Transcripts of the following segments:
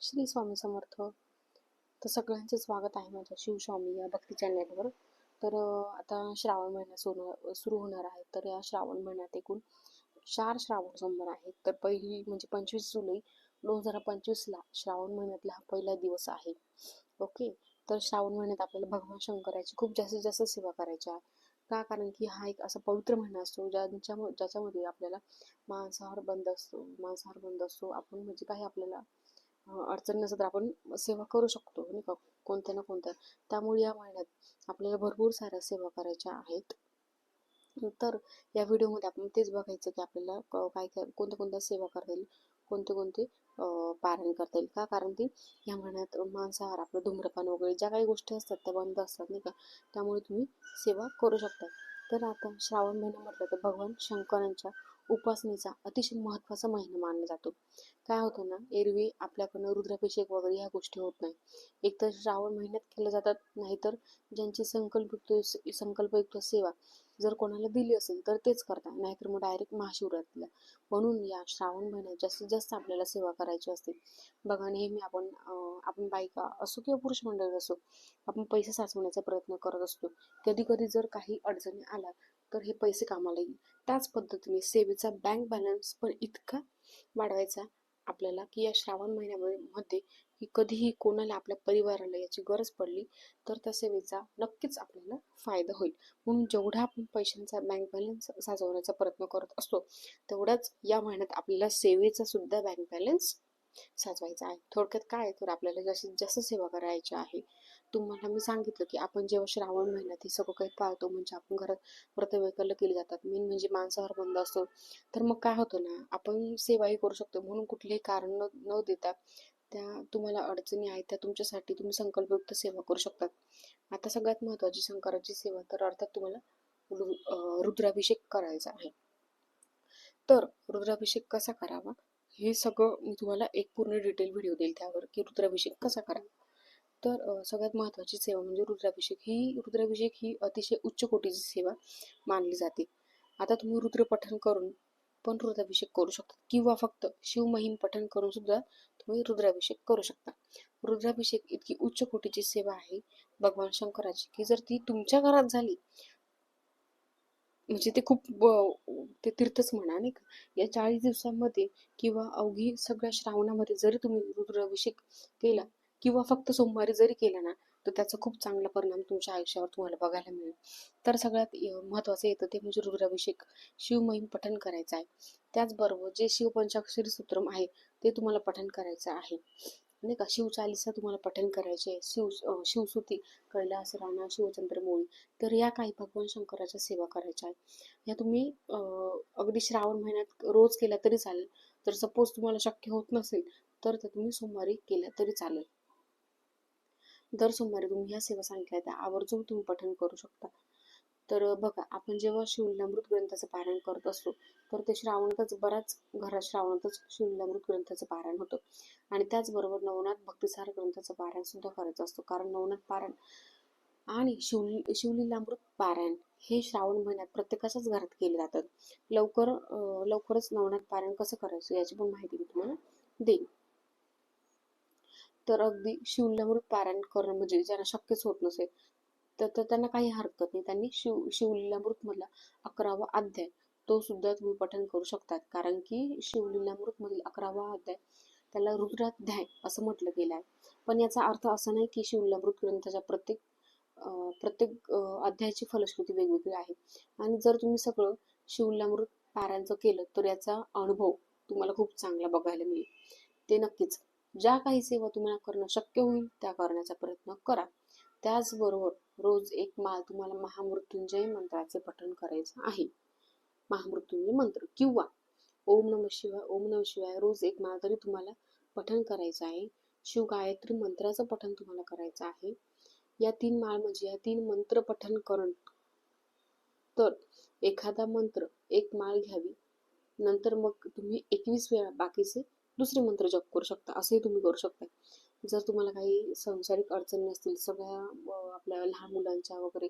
श्री स्वामी समर्थ. तर सगळ्यांचं स्वागत आहे माझ्या शिवस्वामी या भक्ती चॅनलवर तर आता श्रावण महिना सुरू सुरू होणार आहे. तर या श्रावण महिन्यात एकूण चार श्रावण सोमवार आहेत. तर पहिली म्हणजे पंचवीस जुलै दोन हजार पंचवीसला श्रावण महिन्यातला हा पहिला दिवस आहे. ओके? तर श्रावण महिन्यात आपल्याला भगवान शंकराची खूप जास्तीत जास्त सेवा करायची आहे का? कारण की हा एक असा पवित्र महिना असतो ज्यांच्या ज्याच्यामध्ये आपल्याला मांसाहार बंद असतो. मांसाहार बंद असतो. आपण म्हणजे काही आपल्याला अडचण नसेल तर आपण सेवा करू शकतो नाही का? कोणत्या ना कोणत्या. त्यामुळे या महिन्यात आपल्याला भरपूर साऱ्या सेवा करायच्या आहेत. तर या व्हिडिओमध्ये आपण तेच बघायचं की आपल्याला काय काय कोणत्या कोणत्या सेवा करता येईल कोणते कोणते पारण करता येईल. का? कारण की या महिन्यात मांसाहार आपलं धूम्रपान वगैरे ज्या काही गोष्टी असतात त्या बंद असतात नाही का? त्यामुळे तुम्ही सेवा करू शकता. तर आता श्रावण महिना म्हटलं तर भगवान शंकरांच्या उपासनेचा अतिशय महत्त्वाचा महिना मानला जातो. काय होतं ना एरवी आपल्याकडनं रुद्राभिषेक वगैरे ह्या गोष्टी होत नाही. एकतर श्रावण महिन्यात केल्या जातात नाहीतर ज्यांची संकल्पयुक्त संकल्पयुक्त सेवा जर कोणाला दिली असेल तर तेच करता नाहीतर मग डायरेक्ट महाशिवरात्रीला. म्हणून या श्रावण महिन्यात जास्तीत जास्त आपल्याला सेवा करायची असते. बघा नेहमी आपण आपण बायका असो किंवा पुरुष मंडळी असो आपण पैसे साचवण्याचा प्रयत्न करत असतो. कधी कधी जर काही अडचणी आल्या तर हे पैसे कामाला येईल. त्याच पद्धतीने सेवेचा बँक बॅलन्स पण इतका वाढवायचा आपल्याला की या श्रावण महिन्यामध्ये की कधीही कोणाला आपल्या परिवाराला याची गरज पडली तर त्या सेवेचा नक्कीच आपल्याला फायदा होईल. म्हणून जेवढा आपण पैशांचा बँक बॅलन्स साजवण्याचा प्रयत्न करत असतो तेवढाच या महिन्यात आपल्याला सेवेचा सुद्धा बँक बॅलन्स साजवायचा आहे. थोडक्यात काय तर आपल्याला जास्तीत जास्त सेवा करायची आहे. तुम्हाला मी सांगितलं की आपण जेव्हा श्रावण महिन्यात हे सगळं काही पाळतो म्हणजे आपण घरात व्रतवैकल्य केली जातात मेन म्हणजे मांसाहार बंद असतो तर मग काय होतं ना आपण सेवाही करू शकतो म्हणून कुठलेही कारण न न देता त्या तुम्हाला अडचणी आहेत त्या तुमच्यासाठी तुम्ही संकल्पयुक्त सेवा करू शकतात. आता सगळ्यात महत्त्वाची शंकराची सेवा तर अर्थात तुम्हाला रु- रुद्राभिषेक करायचा आहे. तर रुद्राभिषेक कसा करावा? हे सगळं मी तुम्हाला एक पूर्ण डिटेल व्हिडिओ देईल त्यावर की रुद्राभिषेक कसा करावा? तर सगळ्यात महत्त्वाची सेवा म्हणजे रुद्राभिषेक. ही रुद्राभिषेक ही अतिशय उच्च कोटीची सेवा मानली जाते. आता तुम्ही रुद्रपठण करून पण रुद्राभिषेक करू शकता किंवा फक्त शिवमहिम पठण करून सुद्धा तुम्ही रुद्राभिषेक करू शकता. रुद्राभिषेक इतकी उच्च कोटीची सेवा आहे भगवान शंकराची की जर ती तुमच्या घरात झाली म्हणजे ते खूप ते तीर्थच म्हणा नाही का? या चाळीस दिवसांमध्ये किंवा अवघी सगळ्या श्रावणामध्ये जरी तुम्ही रुद्राभिषेक केला किंवा फक्त सोमवारी जरी केलं ना तर त्याचा खूप चांगला परिणाम तुमच्या आयुष्यावर तुम्हाला बघायला मिळेल. तर सगळ्यात महत्त्वाचं येतं ते म्हणजे रुद्राभिषेक शिवमहिम पठण करायचं आहे. त्याचबरोबर जे शिवपंचाक्षरी सूत्रम आहे ते तुम्हाला पठण करायचं आहे. नाही का? शिवचालिसा तुम्हाला पठण करायचे आहे शिव शिवसुती कैलास राणा शिवचंद्रमोळी तर या काही भगवान शंकराच्या सेवा करायच्या आहेत. या तुम्ही अगदी श्रावण महिन्यात रोज केल्या तरी चालेल. जर सपोज तुम्हाला शक्य होत नसेल तर ते तुम्ही सोमवारी केल्या तरी चालेल. दर सोमवारी तुम्ही ह्या सेवा सांगितल्या त्या आवर्जून तुम्ही पठण करू शकता. तर बघा आपण जेव्हा शिवलामृत ग्रंथाचं पारायण करत असतो तर ते श्रावणातच बऱ्याच घरात श्रावणातच शिवलामृत ग्रंथाचं पारायण होतं. आणि त्याचबरोबर नवनाथ भक्तिसार ग्रंथाचं पारायण सुद्धा करायचं असतो. कारण नवनाथ पारायण आणि शिवली शिवलीलामृत पारायण हे श्रावण महिन्यात प्रत्येकाच्याच घरात केले जातात. लवकर लवकरच नवनाथ पारायण कसं करायचं याची पण माहिती मी तुम्हाला देईन. तर अगदी शिवल्यामुळे पारायण करणं म्हणजे ज्यांना शक्यच होत नसेल तर तर त्यांना काही हरकत नाही. त्यांनी शिव शिवलीलामृत मधला अकरावा अध्याय तो सुद्धा तुम्ही पठण करू शकतात. कारण की शिवलीलामृत मधील अकरावा अध्याय त्याला रुद्राध्याय असं म्हटलं गेलं आहे. पण याचा अर्थ असा नाही की शिवलीलामृत ग्रंथाच्या प्रत्येक प्रत्येक अध्यायाची फलश्रुती वेगवेगळी आहे. आणि जर तुम्ही सगळं शिवलीलामृत पारायणचं केलं तर याचा अनुभव तुम्हाला खूप चांगला बघायला मिळेल. ते नक्कीच ज्या काही सेवा तुम्हाला करणं शक्य होईल त्या करण्याचा प्रयत्न करा. त्याचबरोबर रोज एक माळ तुम्हाला महामृत्युंजय मंत्राचे पठण करायचं आहे. महामृत्युंजय मंत्र किंवा ओम नम शिवाय ओम नम शिवाय रोज एक माळ तरी तुम्हाला पठण करायचं आहे. शिव गायत्री मंत्राचं पठण तुम्हाला करायचं आहे. या तीन माळ म्हणजे या तीन मंत्र पठण करण. तर एखादा मंत्र एक माळ घ्यावी. नंतर मग तुम्ही एकवीस वेळा बाकीचे दुसरे मंत्र जप करू शकता असंही तुम्ही करू शकता. जर तुम्हाला काही संसारिक अडचणी असतील सगळ्या आपल्या लहान मुलांच्या वगैरे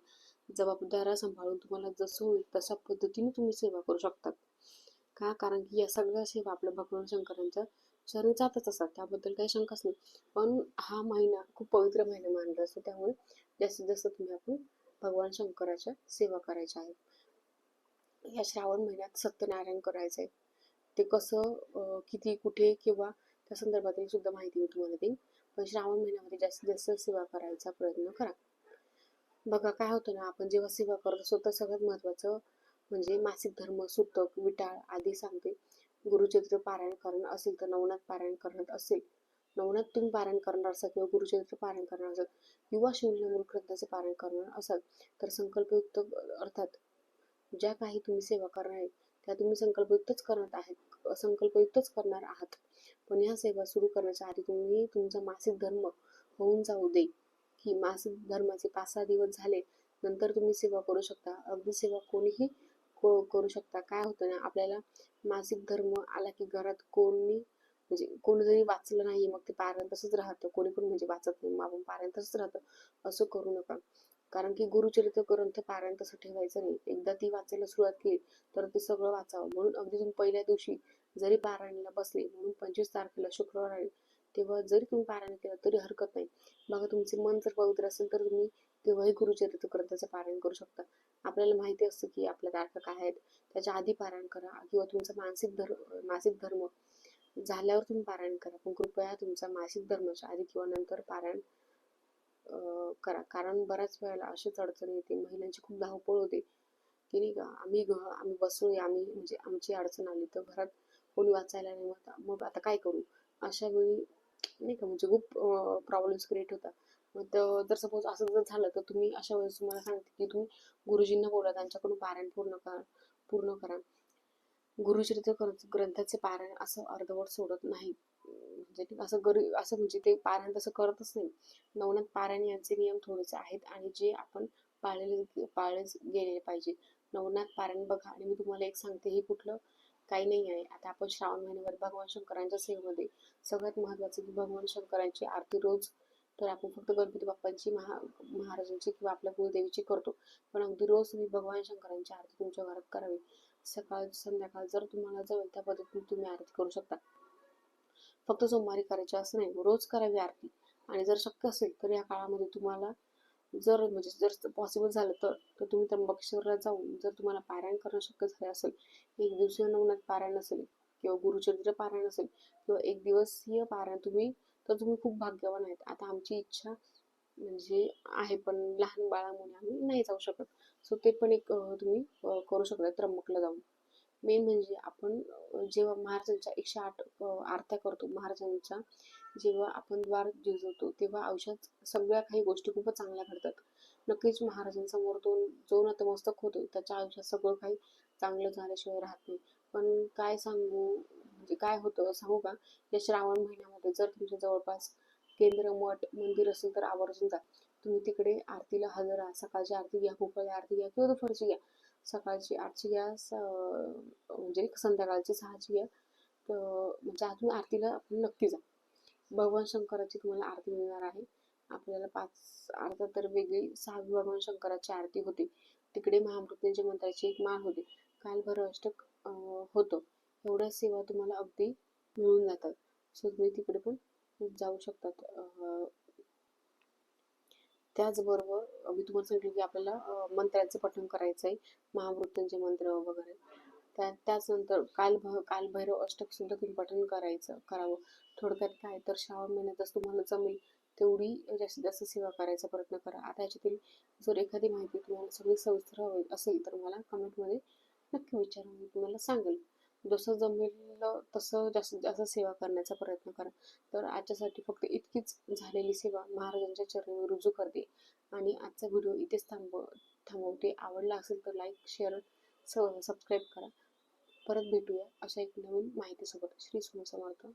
जबाबदाऱ्या सांभाळून तुम्हाला जसं होईल तशा पद्धतीने तुम्ही सेवा करू शकतात का? कारण की या सगळ्या सेवा आपल्या भगवान शंकरांच्या शरण जातच असतात. त्याबद्दल काही शंकाच नाही. पण हा महिना खूप पवित्र महिना मानला असतो त्यामुळे जास्तीत जास्त तुम्ही आपण भगवान शंकराच्या सेवा करायच्या आहेत. या श्रावण महिन्यात सत्यनारायण करायचं आहे ते कसं किती कुठे किंवा त्या संदर्भातील सुद्धा माहिती मी तुम्हाला देईन. पण श्रावण महिन्यामध्ये जास्तीत जास्त सेवा करायचा प्रयत्न करा. बघा काय होतं ना आपण जेव्हा सेवा करत असतो तर सगळ्यात महत्त्वाचं म्हणजे मासिक धर्म सुतक विटाळ आदी सांगते. गुरुचरित्र पारायण करणं असेल तर नवनाथ पारायण करत असेल. नवनाथ तुम्ही पारायण करणार असाल किंवा गुरुचरित्र पारायण करणार असाल किंवा शिवलिंग ग्रंथाचे पारायण करणार असाल तर संकल्पयुक्त अर्थात ज्या काही तुम्ही सेवा करणार आहे त्या तुम्ही संकल्पयुक्तच करत आहेत. संकल्पयुक्तच करणार आहात. पण ह्या सेवा सुरू करण्याच्या आधी तुम्ही तुमचा मासिक धर्म होऊन जाऊ दे. की मासिक धर्माचे पाच सहा दिवस झाले नंतर तुम्ही सेवा करू शकता. अगदी सेवा कोणीही को- करू शकता. काय होतं ना आपल्याला मासिक धर्म आला की घरात कोणी म्हणजे कोणी जरी वाचलं नाही मग ते पारायण तसंच राहतं. कोणी पण म्हणजे वाचत नाही. मग आपण पारायण तसंच राहतं. असं करू नका. कारण की गुरुचरित्र ग्रंथ पारायण तसं ठेवायचं नाही. एकदा ती वाचायला सुरुवात केली तर ते सगळं वाचावं. म्हणून अगदी तुम्ही पहिल्या दिवशी जरी पारायणाला बसले म्हणून पंचवीस तारखेला शुक्रवार तेव्हा जरी तुम्ही पारायण केलं तरी हरकत नाही. मग तुमचे मन जर पवित्र असेल तर तुम्ही तेव्हाही गुरुचरित्र ग्रंथाचं पारायण करू शकता. आपल्याला माहिती असतं की आपल्या तारखा काय आहेत. त्याच्या आधी पारायण करा किंवा तुमचा मानसिक धर्म मासिक धर्म झाल्यावर तुम्ही पारायण करा. पण कृपया तुमचा मासिक धर्माच्या आधी किंवा नंतर पारायण करा. कारण बऱ्याच वेळेला अशीच अडचण येते. महिलांची खूप धावपळ होते. की नाही का आम्ही घ आम्ही बसून आम्ही म्हणजे आमची अडचण आली तर घरात कोणी वाचायला नाही मग आता मग आता काय करू? अशा वेळी नाही का म्हणजे खूप प्रॉब्लेम्स क्रिएट होतात. मग जर सपोज असं जर झालं तर तुम्ही अशा वेळेस तुम्हाला सांगते की तुम्ही गुरुजींना बोला. त्यांच्याकडून पारायण पूर्ण करा पूर्ण करा. गुरुचरित्र ग्रंथाचे पारायण असं अर्धवट सोडत नाही म्हणजे असं गरी असं म्हणजे ते पारायण तसं करतच नाही. नवनाथ पारायण यांचे नियम थोडेसे आहेत आणि जे आपण पाळलेले पाळले गेले पाहिजे. नवनाथ पारायण बघा आणि मी तुम्हाला एक सांगते हे कुठलं काही नाही आहे. आता आपण श्रावण महिन्यावर भगवान शंकरांच्या सेवेमध्ये सगळ्यात महत्त्वाचं की भगवान शंकरांची आरती रोज तर आपण फक्त गणपती बाप्पांची महा महाराजांची किंवा आपल्या कुलदेवीची करतो. पण अगदी रोज तुम्ही भगवान शंकरांची आरती तुमच्या घरात करावी. सकाळ संध्याकाळ जर तुम्हाला जमेल त्या पद्धतीने तुम्ही आरती करू शकता. फक्त सोमवारी करायची असं नाही रोज करावी आरती. आणि जर शक्य असेल तर या काळामध्ये तुम्हाला जर म्हणजे जर पॉसिबल झालं तर तर तुम्ही त्र्यंबकेश्वरला जाऊन जर तुम्हाला पारायण करणं शक्य झालं असेल एक दिवसीय नवनाथ पारायण असेल किंवा गुरुचरित्र पारायण असेल किंवा एक दिवसीय पारायण तुम्ही तर तुम्ही खूप भाग्यवान आहेत. आता आमची इच्छा म्हणजे आहे पण लहान बाळामुळे आम्ही नाही जाऊ शकत. सो ते पण एक तुम्ही करू शकता त्र्यंबकला जाऊन. मेन म्हणजे आपण जेव्हा महाराजांच्या एकशे आठ आरत्या करतो महाराजांच्या जेव्हा आपण द्वार झिजवतो तेव्हा आयुष्यात सगळ्या काही गोष्टी खूपच चांगल्या घडतात. नक्कीच महाराजांसमोर तो जो नतमस्तक होतो त्याच्या आयुष्यात सगळं काही चांगलं झाल्याशिवाय राहत नाही. पण काय सांगू म्हणजे काय होतं सांगू का? या श्रावण महिन्यामध्ये जर तुमच्या जवळपास केंद्र मठ मंदिर असेल तर आवर्जून जा. तुम्ही तिकडे आरतीला हजर राहा. सकाळची आरती घ्या भोपाळी आरती घ्या किंवा दुपारची घ्या. सकाळची आठची घ्या स- म्हणजे संध्याकाळची सहाची घ्या तर म्हणजे आज तुम्ही आरतीला नक्की जा. भगवान शंकराची तुम्हाला आरती मिळणार आहे. आपल्याला पाच अर्धा तर वेगळी सहा भगवान शंकराची आरती होती. तिकडे महामृत्यूंच्या मंत्राची एक माळ होती. कालभर अष्टक होतं. एवढ्या सेवा तुम्हाला अगदी मिळून जातात. सो तुम्ही तिकडे पण जाऊ शकतात. त्याचबरोबर मी तुम्हाला सांगितलं की आपल्याला अं, मंत्रांचं पठण करायचं आहे महामृत्यूंचे मंत्र वगैरे. त्या त्याचनंतर काल कालभैरव अष्टक सुद्धा तुम्ही पठण करायचं करावं. थोडक्यात काय तर श्रावण महिन्यातच तुम्हाला जमेल तेवढी जास्तीत जास्त सेवा करायचा प्रयत्न करा. आता याच्यातील जर एखादी माहिती तुम्हाला सगळी सविस्तर हवी असेल तर मला कमेंटमध्ये नक्की विचारून मी तुम्हाला सांगेल. जसं जमेल तसं जास्तीत जास्त सेवा करण्याचा प्रयत्न करा. तर आजच्यासाठी फक्त इतकीच झालेली सेवा महाराजांच्या चरणी रुजू करते. आणि आजचा व्हिडिओ इथेच थांब थांबवते. आवडला असेल तर लाईक शेअर सबस्क्राईब करा. परत भेटूया अशा एक नवीन माहितीसोबत. श्री स्वामी समर्थ.